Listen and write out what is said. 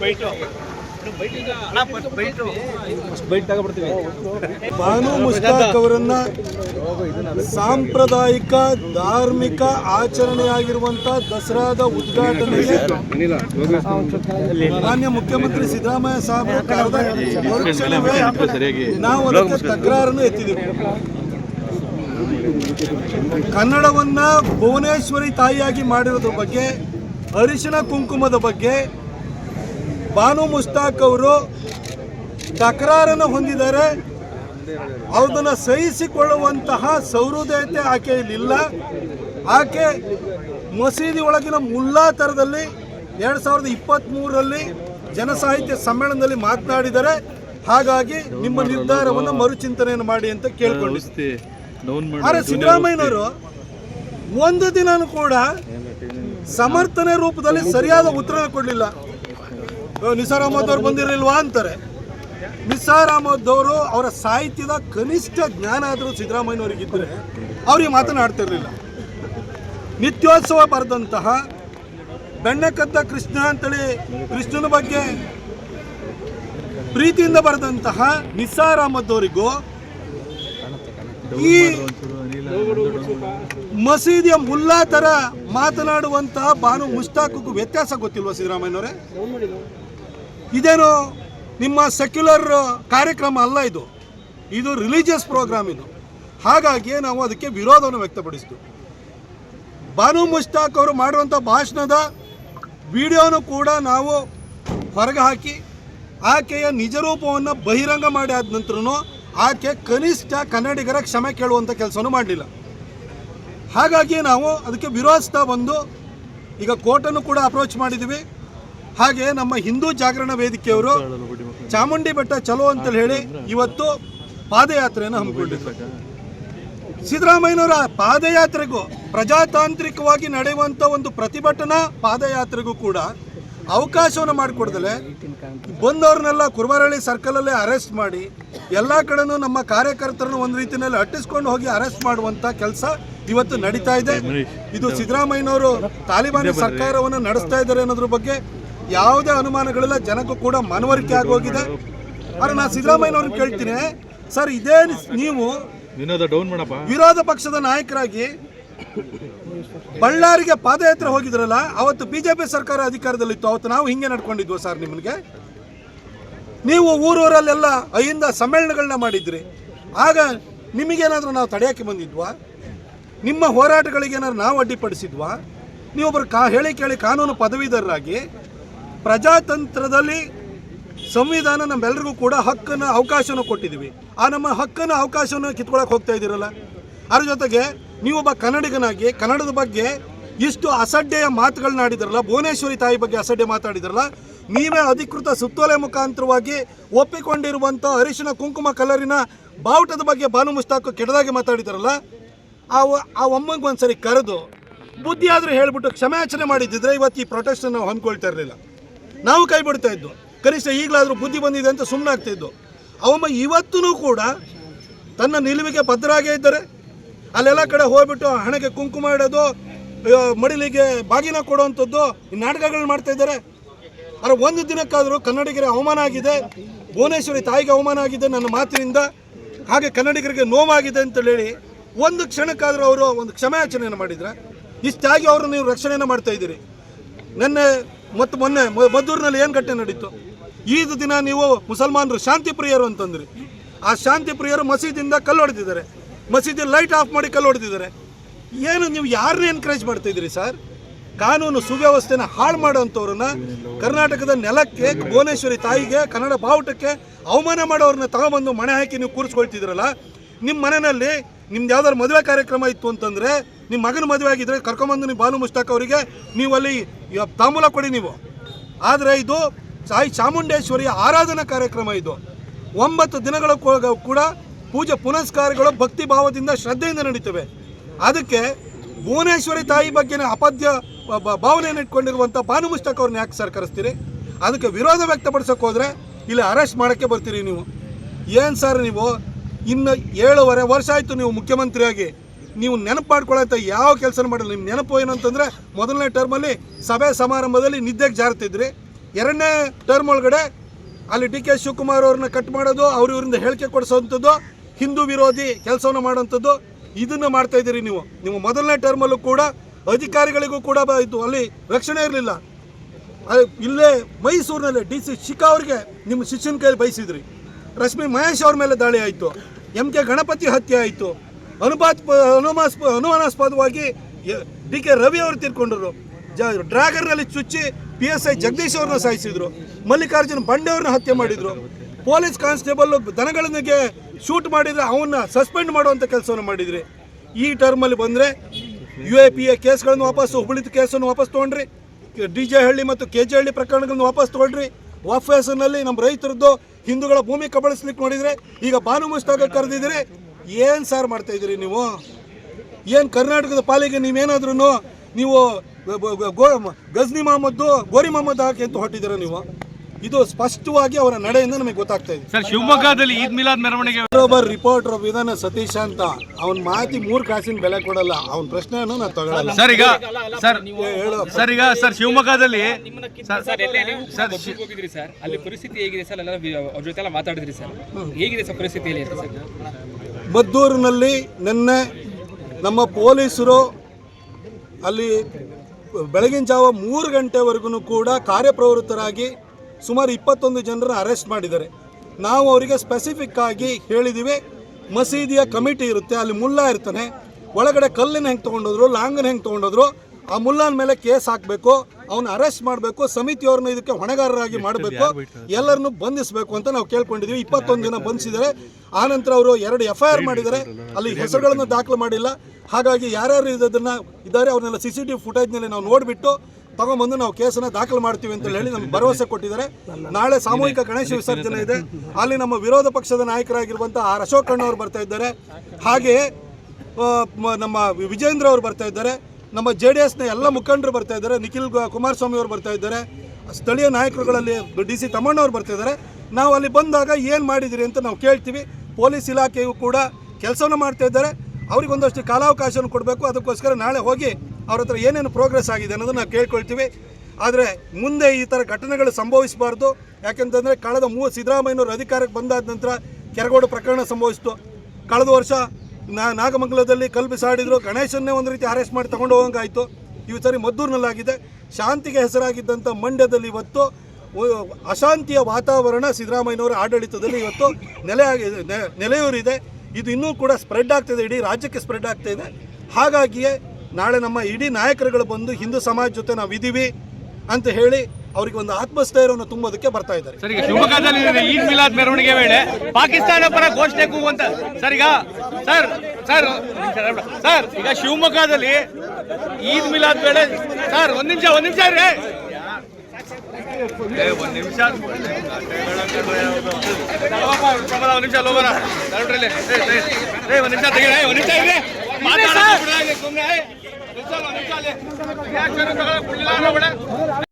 போயிட்டோம் ಬಾನು ಮುಷ್ತಾಕ್ ಅವರನ್ನ ಸಾಂಪ್ರದಾಯಿಕ, ಧಾರ್ಮಿಕ ಆಚರಣೆಯಾಗಿರುವಂತ ದಸರಾದ ಉದ್ಘಾಟನೆಗೆ ಮಾನ್ಯ ಮುಖ್ಯಮಂತ್ರಿ ಸಿದ್ದರಾಮಯ್ಯ ಸಾಹೇಬರು ನಾವು ಅದಕ್ಕೆ ತಕರಾರನ್ನು ಎತ್ತಿದ್ದೀವಿ ಕನ್ನಡವನ್ನ ಭುವನೇಶ್ವರಿ ತಾಯಿಯಾಗಿ ಮಾಡಿರೋದ್ರ ಬಗ್ಗೆ, ಅರಿಶಿನ ಕುಂಕುಮದ ಬಗ್ಗೆ ಬಾನು ಮುಸ್ತಾಕ್ ಅವರು ತಕರಾರನ್ನು ಹೊಂದಿದ್ದಾರೆ. ಅದನ್ನು ಸಹಿಸಿಕೊಳ್ಳುವಂತಹ ಸೌಹೃದಯತೆ ಆಕೆಯಲ್ಲಿಲ್ಲ ಆಕೆ ಮಸೀದಿ ಒಳಗಿನ ಮುಲ್ಲಾ ಥರದಲ್ಲಿ ಎರಡು ಸಾವಿರದ ಇಪ್ಪತ್ತ್ಮೂರರಲ್ಲಿ ಜನಸಾಹಿತ್ಯ ಸಮ್ಮೇಳನದಲ್ಲಿ ಮಾತನಾಡಿದರೆ ಹಾಗಾಗಿ ನಿಮ್ಮ ನಿರ್ಧಾರವನ್ನು ಮರುಚಿಂತನೆಯನ್ನು ಮಾಡಿ ಅಂತ ಕೇಳ್ಕೊಂಡಿದ್ದೆ ಆದರೆ ಸಿದ್ದರಾಮಯ್ಯನವರು ಒಂದು ದಿನನೂ ಕೂಡ ಸಮರ್ಥನೆ ರೂಪದಲ್ಲಿ ಸರಿಯಾದ ಉತ್ತರ ಕೊಡಲಿಲ್ಲ. ನಿಸಾರ್ ಅಹಮದ್ ಅವ್ರು ಬಂದಿರಲಿಲ್ವಾ ಅಂತಾರೆ. ನಿಸಾರ್ ಅಹಮದ್ ಅವರು ಅವರ ಸಾಹಿತ್ಯದ ಕನಿಷ್ಠ ಜ್ಞಾನ ಆದರೂ ಸಿದ್ದರಾಮಯ್ಯನವರಿಗಿದ್ದರೆ ಅವ್ರಿಗೆ ಮಾತನಾಡ್ತಿರಲಿಲ್ಲ. ನಿತ್ಯೋತ್ಸವ ಬರೆದಂತಹ ಬೆಣ್ಣೆಕದ್ದ ಕೃಷ್ಣ ಅಂತೇಳಿ ಕೃಷ್ಣನ ಬಗ್ಗೆ ಪ್ರೀತಿಯಿಂದ ಬರೆದಂತಹ ನಿಸಾರ್ ಅಹಮದ್ ಅವರಿಗೂ ಈ ಮಸೀದಿಯ ಮುಲ್ಲಾ ತರ ಮಾತನಾಡುವಂತಹ ಬಾನು ಮುಷ್ತಾಕಕ್ಕೂ ವ್ಯತ್ಯಾಸ ಗೊತ್ತಿಲ್ವಾ ಸಿದ್ದರಾಮಯ್ಯನವರೇ? ಇದೇನು ನಿಮ್ಮ ಸೆಕ್ಯುಲರ್ ಕಾರ್ಯಕ್ರಮ ಅಲ್ಲ ಇದು. ಇದು ರಿಲಿಜಿಯಸ್ ಪ್ರೋಗ್ರಾಮ್ ಇದು. ಹಾಗಾಗಿ ನಾವು ಅದಕ್ಕೆ ವಿರೋಧವನ್ನು ವ್ಯಕ್ತಪಡಿಸಿದ್ವು ಬಾನು ಮುಷ್ತಾಕ್ ಅವರು ಮಾಡುವಂಥ ಭಾಷಣದ ವಿಡಿಯೋನು ಕೂಡ ನಾವು ಹೊರಗೆ ಹಾಕಿ ಆಕೆಯ ನಿಜರೂಪವನ್ನು ಬಹಿರಂಗ ಮಾಡಿ ಆದ ನಂತರ ಆಕೆ ಕನಿಷ್ಠ ಕನ್ನಡಿಗರ ಕ್ಷಮೆ ಕೇಳುವಂಥ ಕೆಲಸವನ್ನು ಮಾಡಲಿಲ್ಲ. ಹಾಗಾಗಿ ನಾವು ಅದಕ್ಕೆ ವಿರೋಧಿಸ್ತಾ ಬಂದು ಈಗ ಕೋರ್ಟನ್ನು ಕೂಡ ಅಪ್ರೋಚ್ ಮಾಡಿದ್ದೀವಿ. ಹಾಗೆ ನಮ್ಮ ಹಿಂದೂ ಜಾಗರಣ ವೇದಿಕೆಯವರು ಚಾಮುಂಡಿ ಬೆಟ್ಟ ಚಲೋ ಅಂತ ಹೇಳಿ ಇವತ್ತು ಪಾದಯಾತ್ರೆಯನ್ನು ಹಮ್ಮಿಕೊಂಡಿದ್ದಾರೆ ಸಿದ್ದರಾಮಯ್ಯನವರ ಪಾದಯಾತ್ರೆಗೂ ಪ್ರಜಾತಾಂತ್ರಿಕವಾಗಿ ನಡೆಯುವಂಥ ಒಂದು ಪ್ರತಿಭಟನಾ ಪಾದಯಾತ್ರೆಗೂ ಕೂಡ ಅವಕಾಶವನ್ನು ಮಾಡಿಕೊಡ್ದಲೆ. ಬಂದವ್ರನ್ನೆಲ್ಲ ಕುರುಬರಳ್ಳಿ ಸರ್ಕಲಲ್ಲೇ ಅರೆಸ್ಟ್ ಮಾಡಿ ಎಲ್ಲ ಕಡೆನೂ ನಮ್ಮ ಕಾರ್ಯಕರ್ತರನ್ನು ಒಂದು ರೀತಿಯಲ್ಲಿ ಅಟ್ಟಿಸ್ಕೊಂಡು ಹೋಗಿ ಅರೆಸ್ಟ್ ಮಾಡುವಂಥ ಕೆಲಸ ಇವತ್ತು ನಡೀತಾ ಇದೆ. ಇದು ಸಿದ್ದರಾಮಯ್ಯನವರು ತಾಲಿಬಾನಿ ಸರ್ಕಾರವನ್ನು ನಡೆಸ್ತಾ ಇದ್ದಾರೆ ಅನ್ನೋದ್ರ ಬಗ್ಗೆ ಯಾವುದೇ ಅನುಮಾನಗಳೆಲ್ಲ ಜನಕ್ಕೂ ಕೂಡ ಮನವರಿಕೆ ಆಗೋಗಿದೆ. ಆದ್ರೆ ನಾನು ಸಿದ್ದರಾಮಯ್ಯನವ್ರನ್ನ ಕೇಳ್ತೀನಿ. ಸರ್ ಇದೇ ನೀವು ವಿರೋಧ ಪಕ್ಷದ ನಾಯಕರಾಗಿ ಬಳ್ಳಾರಿಗೆ ಪಾದಯಾತ್ರೆ ಹೋಗಿದ್ರಲ್ಲ ಅವತ್ತು ಬಿಜೆಪಿ ಸರ್ಕಾರ ಅಧಿಕಾರದಲ್ಲಿತ್ತು. ಅವತ್ತು ನಾವು ಹಿಂಗೆ ನಡ್ಕೊಂಡಿದ್ವು ಸರ್ ನಿಮಗೆ? ನೀವು ಊರೂರಲ್ಲೆಲ್ಲ ಅಹಿಂದ ಸಮ್ಮೇಳನಗಳನ್ನ ಮಾಡಿದ್ರಿ. ಆಗ ನಿಮಗೇನಾದರೂ ನಾವು ತಡೆಯೋಕ್ಕೆ ಬಂದಿದ್ವಾ? ನಿಮ್ಮ ಹೋರಾಟಗಳಿಗೆ ಏನಾದ್ರು ನಾವು ಅಡ್ಡಿಪಡಿಸಿದ್ವಾ? ನೀವೊಬ್ಬರು ಕಾ ಹೇಳಿ ಕೇಳಿ ಕಾನೂನು ಪದವೀಧರರಾಗಿ ಪ್ರಜಾತಂತ್ರದಲ್ಲಿ ಸಂವಿಧಾನ ನಮ್ಮೆಲ್ಲರಿಗೂ ಕೂಡ ಹಕ್ಕನ್ನು ಅವಕಾಶವನ್ನು ಕೊಟ್ಟಿದ್ದೀವಿ. ಆ ನಮ್ಮ ಹಕ್ಕನ್ನು ಅವಕಾಶವನ್ನು ಕಿತ್ಕೊಳಕ್ಕೆ ಹೋಗ್ತಾ ಇದ್ದೀರಲ್ಲ? ಅದ್ರ ಜೊತೆಗೆ ನೀವೊಬ್ಬ ಕನ್ನಡಿಗನಾಗಿ, ಕನ್ನಡದ ಬಗ್ಗೆ ಇಷ್ಟು ಅಸಡ್ಡೆಯ ಮಾತುಗಳನ್ನ ಆಡಿದ್ರಲ್ಲ, ಭುವನೇಶ್ವರಿ ತಾಯಿ ಬಗ್ಗೆ ಅಸಡ್ಡೆ ಮಾತಾಡಿದ್ರಲ್ಲ, ನೀವೇ ಅಧಿಕೃತ ಸುತ್ತೋಲೆ ಮುಖಾಂತರವಾಗಿ ಒಪ್ಪಿಕೊಂಡಿರುವಂಥ ಅರಿಶಿನ ಕುಂಕುಮ ಕಲರಿನ ಬಾವುಟದ ಬಗ್ಗೆ ಬಾನು ಮುಸ್ತಾಕು ಕೆಟ್ಟದಾಗಿ ಮಾತಾಡಿದ್ರಲ್ಲ, ಆ ಆ ಒಮ್ಮಂಗೆ ಒಂದ್ಸರಿ ಕರೆದು ಬುದ್ಧಿ ಆದರೂ ಹೇಳ್ಬಿಟ್ಟು ಕ್ಷಮಾಚರಣೆ ಮಾಡಿದ್ದಿದ್ರೆ ಇವತ್ತು ಈ ಪ್ರೊಟೆಸ್ಟ್ ನಾವು ಹೊಂದ್ಕೊಳ್ತಾ ಇರಲಿಲ್ಲ. ನಾವು ಕೈ ಬಿಡ್ತಾ ಇದ್ದು. ಕನಿಷ್ಠ ಈಗಲಾದರೂ ಬುದ್ಧಿ ಬಂದಿದೆ ಅಂತ ಸುಮ್ಮನೆ ಆಗ್ತಾ ಇದ್ದು. ಅವಮ್ಮ ಇವತ್ತೂ ಕೂಡ ತನ್ನ ನಿಲುವಿಗೆ ಭದ್ರಾಗೇ ಇದ್ದಾರೆ. ಅಲ್ಲೆಲ್ಲ ಕಡೆ ಹೋಗ್ಬಿಟ್ಟು ಹಣೆಗೆ ಕುಂಕುಮ ಇಡೋದು ಮಡಿಲಿಗೆ ಬಾಗಿನ ಕೊಡುವಂಥದ್ದು ನಾಟಕಗಳನ್ನ ಮಾಡ್ತಾ ಇದ್ದಾರೆ. ಆದರೆ ಒಂದು ದಿನಕ್ಕಾದರೂ ಕನ್ನಡಿಗರಿಗೆ ಅವಮಾನ ಆಗಿದೆ. ಭುವನೇಶ್ವರಿ ತಾಯಿಗೆ ಅವಮಾನ ಆಗಿದೆ ನನ್ನ ಮಾತಿನಿಂದ. ಹಾಗೆ ಕನ್ನಡಿಗರಿಗೆ ನೋವಾಗಿದೆ ಅಂತ ಹೇಳಿ ಒಂದು ಕ್ಷಣಕ್ಕಾದರೂ ಅವರು ಒಂದು ಕ್ಷಮೆಯಾಚನೆಯನ್ನು ಮಾಡಿದರೆ. ಇಷ್ಟಾಗಿ ಅವರು ನೀವು ರಕ್ಷಣೆಯನ್ನು ಮಾಡ್ತಾ ಇದ್ದೀರಿ. ನಿನ್ನೆ ಮತ್ತು ಮೊನ್ನೆ ಮದ್ದೂರಿನಲ್ಲಿ ಏನು ಘಟನೆ ನಡೀತು? ಈದ್ ದಿನ ನೀವು ಮುಸಲ್ಮಾನರು ಶಾಂತಿ ಪ್ರಿಯರು ಅಂತಂದ್ರಿ. ಆ ಶಾಂತಿ ಪ್ರಿಯರು ಮಸೀದಿಯಿಂದ ಕಲ್ಲು ಹೊಡೆದಿದ್ದಾರೆ ಮಸೀದಿ ಲೈಟ್ ಆಫ್ ಮಾಡಿ ಕಲ್ಲು ಹೊಡೆದಿದ್ದಾರೆ ಏನು ನೀವು ಯಾರನ್ನ ಎನ್ಕರೇಜ್ ಮಾಡ್ತಾ ಇದ್ದೀರಿ ಸರ್? ಕಾನೂನು ಸುವ್ಯವಸ್ಥೆನ ಹಾಳು ಮಾಡೋವಂಥವ್ರನ್ನ ಕರ್ನಾಟಕದ ನೆಲಕ್ಕೆ, ಭುವನೇಶ್ವರಿ ತಾಯಿಗೆ, ಕನ್ನಡ ಬಾವುಟಕ್ಕೆ ಅವಮಾನ ಮಾಡೋರನ್ನ ತಗೊಂಬಂದು ಮಣೆ ಹಾಕಿ ನೀವು ಕೂರಿಸ್ಕೊಳ್ತಿದ್ರಲ್ಲ ನಿಮ್ಮ ಮನೆಯಲ್ಲಿ ನಿಮ್ದು ಯಾವ್ದಾದ್ರು ಮದುವೆ ಕಾರ್ಯಕ್ರಮ ಇತ್ತು ಅಂತಂದರೆ ನಿಮ್ಮ ಮಗನ ಮದುವೆ ಆಗಿದ್ರೆ ಕರ್ಕೊಂಬಂದು ನೀವು ಬಾನು ಮುಷ್ತಾಕ್ ಅವರಿಗೆ ನೀವು ಯ- ತಾಂಬೂಲ ಕೊಡಿ ನೀವು. ಆದರೆ ಇದು ಸಾಯಿ ಚಾಮುಂಡೇಶ್ವರಿಯ ಆರಾಧನಾ ಕಾರ್ಯಕ್ರಮ ಇದು. ಒಂಬತ್ತು ದಿನಗಳ ಕೂಡ ಪೂಜೆ ಪುನಸ್ಕಾರಗಳು ಭಕ್ತಿ ಭಾವದಿಂದ ಶ್ರದ್ಧೆಯಿಂದ ನಡೀತವೆ. ಅದಕ್ಕೆ ಭುವನೇಶ್ವರಿ ತಾಯಿ ಬಗ್ಗೆ ಅಪದ್ಯ ಭಾವನೆಯನ್ನು ಇಟ್ಕೊಂಡಿರುವಂಥ ಭಾನುಮುಷ್ಟಕ್ ಅವ್ರನ್ನ ಯಾಕೆ ಸರ್ ಕರೆಸ್ತೀರಿ ಅದಕ್ಕೆ ವಿರೋಧ ವ್ಯಕ್ತಪಡಿಸೋಕೆ ಹೋದರೆ ಇಲ್ಲಿ ಅರೆಸ್ಟ್ ಮಾಡೋಕ್ಕೆ ಬರ್ತೀರಿ ನೀವು. ಏನು ಸರ್ ನೀವು? ಇನ್ನು ಏಳುವರೆ ವರ್ಷ ಆಯಿತು ನೀವು ಮುಖ್ಯಮಂತ್ರಿಯಾಗಿ. ನೀವು ನೆನಪು ಯಾವ ಕೆಲಸ ಮಾಡಿಲ್ಲ. ನಿಮ್ಮ ನೆನಪು ಏನಂತಂದರೆ ಮೊದಲನೇ ಟರ್ಮಲ್ಲಿ ಸಭೆ ಸಮಾರಂಭದಲ್ಲಿ ನಿದ್ದೆಗೆ ಜಾರ್ತಿದ್ರಿ. ಎರಡನೇ ಟರ್ಮ್ ಒಳಗಡೆ ಅಲ್ಲಿ ಡಿ ಕೆ ಶಿವಕುಮಾರ್ ಅವ್ರನ್ನ ಕಟ್ ಮಾಡೋದು, ಅವ್ರ ಇವರಿಂದ ಹೇಳಿಕೆ ಕೊಡಿಸೋವಂಥದ್ದು ಹಿಂದೂ ವಿರೋಧಿ ಕೆಲಸವನ್ನು ಮಾಡೋವಂಥದ್ದು ಇದನ್ನು ಮಾಡ್ತಾ ಇದ್ದೀರಿ ನೀವು. ನೀವು ಮೊದಲನೇ ಟರ್ಮಲ್ಲೂ ಕೂಡ ಅಧಿಕಾರಿಗಳಿಗೂ ಕೂಡ ಇದು ಅಲ್ಲಿ ರಕ್ಷಣೆ ಇರಲಿಲ್ಲ. ಇಲ್ಲೇ ಮೈಸೂರಿನಲ್ಲಿ ಡಿ ಸಿ ಶಿಖಾ ಅವ್ರಿಗೆ ನಿಮ್ಮ ಶಿಷ್ಯನ ಕೈಯಲ್ಲಿ ಬಯಸಿದ್ರಿ ರಶ್ಮಿ ಮಹೇಶ್ ಅವ್ರ ಮೇಲೆ ದಾಳಿ ಆಯಿತು. ಎಂ ಕೆ ಗಣಪತಿ ಹತ್ಯೆ ಆಯಿತು. ಅನುಪಾತ್ ಅನುಮಾಸ್ ಅನುಮಾನಾಸ್ಪದವಾಗಿ ಡಿ ಕೆ ರವಿ ಅವರು ತೀರ್ಕೊಂಡ್ರು. ಜ ಡ್ರಾಗರ್ನಲ್ಲಿ ಚುಚ್ಚಿ ಪಿ ಎಸ್ ಐ ಜಗದೀಶ್ ಅವ್ರನ್ನ ಸಾಯಿಸಿದ್ರು. ಮಲ್ಲಿಕಾರ್ಜುನ್ ಬಂಡೆ ಅವ್ರನ್ನ ಹತ್ಯೆ ಮಾಡಿದ್ರು. ಪೊಲೀಸ್ ಕಾನ್ಸ್ಟೇಬಲ್ ದನಗಳಿಗೆ ಶೂಟ್ ಮಾಡಿದರೆ ಅವನ್ನ ಸಸ್ಪೆಂಡ್ ಮಾಡುವಂಥ ಕೆಲಸವನ್ನು ಮಾಡಿದ್ರಿ. ಈ ಟರ್ಮಲ್ಲಿ ಬಂದರೆ ಯು ಎ ಪಿ ಎ ಕೇಸ್ಗಳನ್ನು ವಾಪಸ್ ಹುಬ್ಳಿದ ಕೇಸನ್ನು ವಾಪಸ್ ತೊಗೊಂಡ್ರಿ. ಡಿ ಜೆ ಹಳ್ಳಿ ಮತ್ತು ಕೆ ಜೆ ಹಳ್ಳಿ ಪ್ರಕರಣಗಳನ್ನು ವಾಪಸ್ ತೊಗೊಂಡ್ರಿ ವಾಫ್ ನಮ್ಮ ರೈತರದ್ದು ಹಿಂದೂಗಳ ಭೂಮಿ ಕಬಳಿಸ್ಲಿಕ್ಕೆ ನೋಡಿದ್ರೆ ಈಗ ಬಾನು ಮುಷ್ತಾಗ ಕರೆದಿದ್ರೆ ಏನು ಸಾರ್ ಮಾಡ್ತಾ ಇದ್ದೀರಿ ನೀವು? ಏನು ಕರ್ನಾಟಕದ ಪಾಲಿಗೆ ನೀವೇನಾದ್ರೂ ನೀವು ಗಜ್ನಿ ಮೊಹಮ್ಮದ್ದು ಗೋರಿ ಮೊಹಮ್ಮದ್ ಹಾಕಿ ಅಂತ ಹೊಟ್ಟಿದ್ದೀರಾ ನೀವು? ಇದು ಸ್ಪಷ್ಟವಾಗಿ ಅವರ ನಡೆಯಿಂದ ನಮಗೆ ಗೊತ್ತಾಗ್ತಾ ಇದೆ. ಸರ್ ಶಿವಮೊಗ್ಗದಲ್ಲಿ ಈದ್ ಮಿಲಾದ್ ಮೆರವಣಿಗೆ ಒಬ್ಬ ರಿಪೋರ್ಟರ್ ವಿಧಾನ ಸತೀಶ್ ಅಂತ ಅವನ ಮಾತಿ ಮೂರು ಕಾಸಿನ ಬೆಲೆ ಕೊಡಲ್ಲ ಅವನ ಪ್ರಶ್ನೆಯನ್ನು ನಾನು ತಗೊಳ್ಳಲ್ಲ ಸರ್ ಈಗ ಸರ್ ಹೇಳು ಸರ್ ಈಗ ಸರ್ ಶಿವಮೊಗ್ಗದಲ್ಲಿ ಸರ್ ಸರ್ ಎಲ್ಲಿ ಸರ್ ಹೋಗಿದ್ರಿ ಸರ್? ಅಲ್ಲಿ ಪರಿಸ್ಥಿತಿ ಹೇಗಿದೆ ಸರ್? ಎಲ್ಲ ಅವ್ರ ಜೊತೆ ಎಲ್ಲ ಮಾತಾಡಿದ್ರಿ ಸರ್? ಹೇಗಿದೆ ಸರ್ ಪರಿಸ್ಥಿತಿಯಲ್ಲಿ ಅಂತ ಸರ್? ಮದ್ದೂರಿನಲ್ಲಿ ನಿನ್ನೆ ನಮ್ಮ ಪೊಲೀಸರು ಅಲ್ಲಿ ಬೆಳಗಿನ ಜಾವ ಮೂರು ಗಂಟೆವರೆಗೂ ಕೂಡ ಕಾರ್ಯಪ್ರವೃತ್ತರಾಗಿ ಸುಮಾರು ಇಪ್ಪತ್ತೊಂದು ಜನರನ್ನು ಅರೆಸ್ಟ್ ಮಾಡಿದ್ದಾರೆ. ನಾವು ಅವರಿಗೆ ಸ್ಪೆಸಿಫಿಕ್ ಆಗಿ ಹೇಳಿದ್ದೀವಿ ಮಸೀದಿಯ ಕಮಿಟಿ ಇರುತ್ತೆ ಅಲ್ಲಿ ಮುಲ್ಲಾ ಇರ್ತಾನೆ. ಒಳಗಡೆ ಕಲ್ಲಿನ ಹೆಂಗೆ ತೊಗೊಂಡೋದ್ರು ಲಾಂಗನ ಹೆಂಗೆ ತೊಗೊಂಡೋದ್ರು ಆ ಮುಲ್ಲಾನ ಮೇಲೆ ಕೇಸ್ ಹಾಕಬೇಕು ಅವನ ಅರೆಸ್ಟ್ ಮಾಡಬೇಕು ಸಮಿತಿಯವ್ರನ್ನ ಇದಕ್ಕೆ ಹೊಣೆಗಾರರಾಗಿ ಮಾಡಬೇಕು ಎಲ್ಲರನ್ನು ಬಂಧಿಸಬೇಕು ಅಂತ ನಾವು ಕೇಳ್ಕೊಂಡಿದ್ದೀವಿ ಇಪ್ಪತ್ತೊಂದು ಜನ ಬಂಧಿಸಿದ್ದಾರೆ. ಆನಂತರ ಅವರು ಎರಡು ಎಫ್ ಐ ಆರ್ ಮಾಡಿದ್ದಾರೆ ಅಲ್ಲಿ ಹೆಸರುಗಳನ್ನು ದಾಖಲು ಮಾಡಿಲ್ಲ. ಹಾಗಾಗಿ ಯಾರ್ಯಾರು ಇದನ್ನು ಇದ್ದಾರೆ ಅವ್ರನ್ನೆಲ್ಲ ಸಿ ಸಿ ಟಿ ವಿ ಫುಟೇಜ್ನಲ್ಲಿ ನಾವು ನೋಡಿಬಿಟ್ಟು ತಗೊಂಬಂದು ನಾವು ಕೇಸನ್ನ ದಾಖಲು ಮಾಡ್ತೀವಿ ಅಂತ ಹೇಳಿ ನಮ್ಗೆ ಭರವಸೆ ಕೊಟ್ಟಿದ್ದಾರೆ. ನಾಳೆ ಸಾಮೂಹಿಕ ಗಣೇಶ ವಿಸರ್ಜನೆ ಇದೆ. ಅಲ್ಲಿ ನಮ್ಮ ವಿರೋಧ ಪಕ್ಷದ ನಾಯಕರಾಗಿರುವಂಥ ಆರ್ ಅಶೋಕ್ ಅಣ್ಣವ್ರು ಬರ್ತಾ ಇದ್ದಾರೆ. ಹಾಗೆಯೇ ನಮ್ಮ ವಿಜೇಂದ್ರ ಅವರು ಬರ್ತಾ ಇದ್ದಾರೆ. ನಮ್ಮ ಜೆ ಡಿ ಎಸ್ನ ಎಲ್ಲ ಮುಖಂಡರು ಬರ್ತಾ ಇದ್ದಾರೆ. ನಿಖಿಲ್ ಕುಮಾರಸ್ವಾಮಿ ಅವರು ಬರ್ತಾ ಇದ್ದಾರೆ. ಸ್ಥಳೀಯ ನಾಯಕರುಗಳಲ್ಲಿ ಡಿ ಸಿ ತಮ್ಮಣ್ಣವ್ರು ಬರ್ತಾ ಇದ್ದಾರೆ. ನಾವು ಅಲ್ಲಿ ಬಂದಾಗ ಏನು ಮಾಡಿದಿರಿ ಅಂತ ನಾವು ಕೇಳ್ತೀವಿ. ಪೊಲೀಸ್ ಇಲಾಖೆಯು ಕೂಡ ಕೆಲಸವನ್ನು ಮಾಡ್ತಾ ಇದ್ದಾರೆ. ಅವ್ರಿಗೆ ಒಂದಷ್ಟು ಕಾಲಾವಕಾಶವನ್ನು ಕೊಡಬೇಕು. ಅದಕ್ಕೋಸ್ಕರ ನಾಳೆ ಹೋಗಿ ಅವ್ರ ಹತ್ರ ಏನೇನು ಪ್ರೋಗ್ರೆಸ್ ಆಗಿದೆ ಅನ್ನೋದನ್ನ ನಾವು ಕೇಳ್ಕೊಳ್ತೀವಿ. ಆದರೆ ಮುಂದೆ ಈ ಥರ ಘಟನೆಗಳು ಸಂಭವಿಸಬಾರ್ದು. ಯಾಕೆಂತಂದರೆ ಕಳೆದ ಮೂ, ಸಿದ್ದರಾಮಯ್ಯನವರು ಅಧಿಕಾರಕ್ಕೆ ಬಂದಾದ ನಂತರ ಕೆರಗೋಡು ಪ್ರಕರಣ ಸಂಭವಿಸಿತು. ಕಳೆದ ವರ್ಷ ನಾ, ನಾಗಮಂಗಲದಲ್ಲಿ ಕಲ್ಲು ಬಿಸಾಡಿದ್ರು. ಗಣೇಶನ್ನೇ ಒಂದು ರೀತಿ ಅರೆಸ್ಟ್ ಮಾಡಿ ತಗೊಂಡು ಹೋಗಂಗಾಯಿತು. ಈ ಸರಿ ಮದ್ದೂರಿನಲ್ಲಾಗಿದೆ. ಶಾಂತಿಗೆ ಹೆಸರಾಗಿದ್ದಂಥ ಮಂಡ್ಯದಲ್ಲಿ ಇವತ್ತು ಅಶಾಂತಿಯ ವಾತಾವರಣ ಸಿದ್ದರಾಮಯ್ಯನವರ ಆಡಳಿತದಲ್ಲಿ ಇವತ್ತು ನೆಲೆ ನೆಲೆಯೂರಿದೆ. ಇದು ಇನ್ನೂ ಕೂಡ ಸ್ಪ್ರೆಡ್ ಆಗ್ತಿದೆ. ಇಡೀ ರಾಜ್ಯಕ್ಕೆ ಸ್ಪ್ರೆಡ್ ಆಗ್ತಾ ಇದೆ ಹಾಗಾಗಿಯೇ ನಾಳೆ ನಮ್ಮ ಇಡೀ ನಾಯಕರುಗಳು ಬಂದು ಹಿಂದೂ ಸಮಾಜ ಜೊತೆ ನಾವು ಇದೀವಿ ಅಂತ ಹೇಳಿ ಅವರಿಗೆ ಒಂದು ಆತ್ಮಸ್ಥೈರ್ಯವನ್ನು ತುಂಬೋದಕ್ಕೆ ಬರ್ತಾ ಇದ್ದಾರೆ. ಸರ್ ಈಗ ಶಿವಮೊಗ್ಗದಲ್ಲಿ ಈದ್ ಮಿಲಾದ್ ಮೆರವಣಿಗೆ ವೇಳೆ ಪಾಕಿಸ್ತಾನ ಪರ ಘೋಷಣೆ ಕೂಗುವಂತ ಸರ್ ಈಗ ಸರ್ ಸರ್ ಸರ್ ಈಗ ಶಿವಮೊಗ್ಗದಲ್ಲಿ ಈದ್ ಮಿಲಾದ್ ವೇಳೆ ಸರ್ ಒಂದ್ ನಿಮಿಷ ಒಂದ್ ನಿಮಿಷ ರೀ ಏ, ಒಂದ್ ನಿಮಿಷ. ಒಂದ್ ನಿಮಿಷ ಏ, ಒಂದ್ ನಿಮಿಷ ತೆಗಿ ಏ, ಒಂದ್ ನಿಮಿಷ ಇದೆ ಸುಮ್ನೆ, ಏ,